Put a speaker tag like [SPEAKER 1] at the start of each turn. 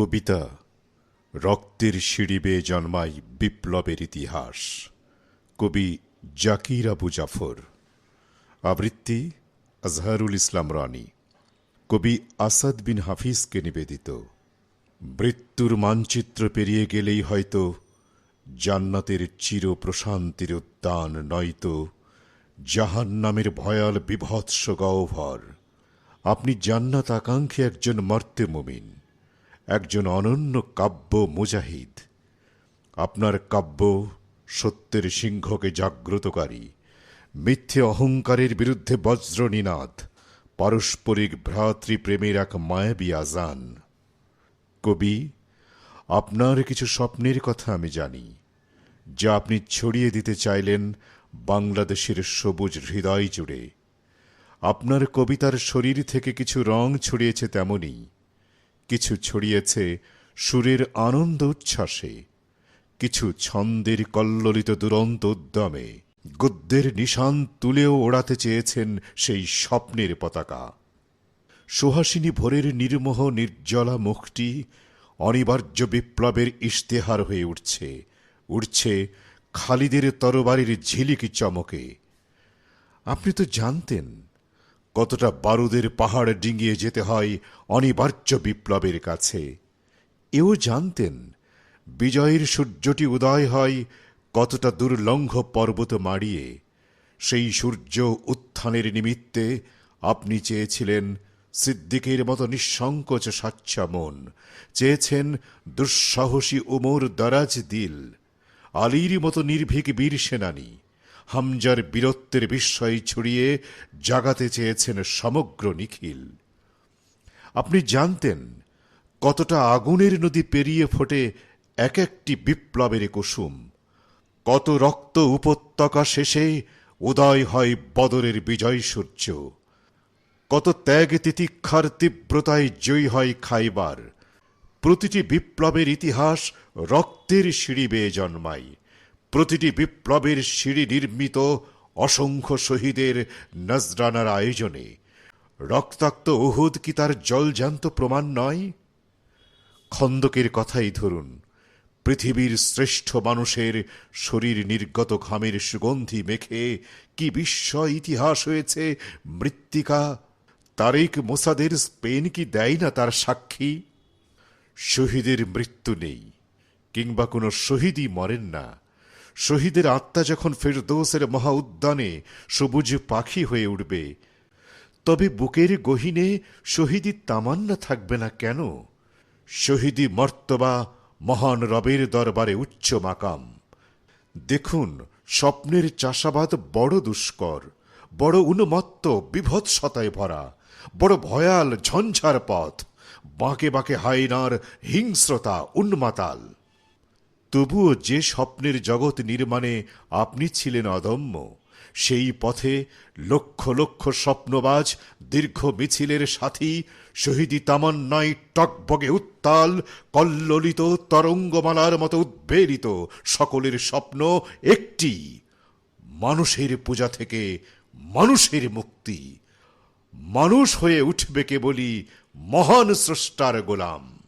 [SPEAKER 1] কবিতা, রক্তের সিঁড়ি বেয়ে জন্মায় বিপ্লবের ইতিহাস। কবি জাকির আবু জাফর। আবৃত্তি, আজহারুল ইসলাম রানী। কবি আসাদ বিন হাফিজকে নিবেদিত। মৃত্যুর মানচিত্র পেরিয়ে গেলেই হয়তো জান্নাতের চির প্রশান্তির উদ্যান নয়তো জাহান নামের ভয়াল বিভৎস গহ্বর আপনি জান্নাত আকাঙ্ক্ষী একজন মর্তে মুমিন। একজন অনন্য কাব্য মুজাহিদ। আপনার কাব্য সত্যের সিংহকে জাগ্রতকারী, মিথ্যে অহংকারের বিরুদ্ধে বজ্রনীনাদ, পারস্পরিক ভ্রাতৃপ্রেমের এক মায়াবী আজান। কবি, আপনার কিছু স্বপ্নের কথা আমি জানি, যা আপনি ছড়িয়ে দিতে চাইলেন বাংলাদেশের সবুজ হৃদয় জুড়ে। আপনার কবিতার শরীর থেকে কিছু রং ছড়িয়েছে তেমনি কিছু ছড়িয়েছে সুরের আনন্দ উচ্ছ্বাসে, কিছু ছন্দের কল্লোলিত দুরন্ত উদ্যমে। গদ্যের নিশান তুলেও ওড়াতে চেয়েছেন সেই স্বপ্নের পতাকা। সুহাসিনী ভোরের নির্মোহ নির্জলা মুখটি অনিবার্য বিপ্লবের ইশতেহার হয়ে উঠছে উঠছে খালিদের তরবারির ঝিলিকি চমকে। আপনি তো জানতেন কতটা বারুদের পাহাড় ডিঙিয়ে যেতে হয় অনিবার্য বিপ্লবের কাছে। এও জানতেন, বিজয়ের সূর্যটি উদয় হয় কতটা দুর্লঙ্ঘ পর্বত মাড়িয়ে। সেই সূর্য উত্থানের নিমিত্তে আপনি চেয়েছিলেন সিদ্দিকের মতো নিঃসংকোচ সাচ্ছা মন। চেয়েছেন দুঃসাহসী উমর দরাজ দিল, আলীর মতো নির্ভীক বীর সেনানী। হামজার বীরত্বের বিস্ময় ছড়িয়ে জাগাতে চেয়েছেন সমগ্র নিখিল। আপনি জানতেন কতটা আগুনের নদী পেরিয়ে ফোটে এক একটি বিপ্লবের কুসুম। কত রক্ত উপত্যকা শেষে উদয় হয় বদরের বিজয় সূর্য। কত ত্যাগ তিতিক্ষার তীব্রতায় জয়ী হয় খাইবার। প্রতিটি বিপ্লবের ইতিহাস রক্তের সিঁড়ি বেয়ে জন্মায়। প্রতিটি বিপ্লবের সিঁড়ি নির্মিত অসংখ্য শহীদের নজরানার আয়োজনে। রক্তাক্ত উহুদ কি তার জলজান্ত প্রমাণ নয়? খন্দকের কথাই ধরুন, পৃথিবীর শ্রেষ্ঠ মানুষের শরীর নির্গত ঘামের সুগন্ধি মেখে কি বিস্ময় ইতিহাস হয়েছে মৃত্তিকা? তারেক মোসাদের স্পেন কি দেয় না তার সাক্ষী? শহীদের মৃত্যু নেই, কিংবা কোনো শহীদই মরেন না। শহীদের আত্মা যখন ফেরদৌসের মহা উদ্যানে সবুজ পাখি হয়ে উঠবে, তবে বুকের গহিনে শহীদি তামান্না থাকবে না কেন? শহীদি মর্তবা মহান রবের দরবারে উচ্চ মাকাম। দেখুন, স্বপ্নের চাষাবাদ বড় দুষ্কর, বড় উন্মত্ত বিভৎসতায় ভরা, বড় ভয়াল ঝঞ্ঝার পথ, বাঁকে বাঁকে হাইনার হিংস্রতা উন্মাতাল। তবুও যে স্বপ্নের জগৎ নির্মাণে আপনি ছিলেন অদম্য, সেই পথে লক্ষ লক্ষ স্বপ্নবাজ, দীর্ঘ মিছিলের সাথী, শহীদি তামান্নায় টকবগে উত্তাল, কল্লোলিত তরঙ্গমালার মতো উদ্বেলিত, সকলের স্বপ্ন একটি, মানুষের পূজা থেকে মানুষের মুক্তি। মানুষ হয়ে উঠবে কেবলই মহান স্রষ্টার গোলাম।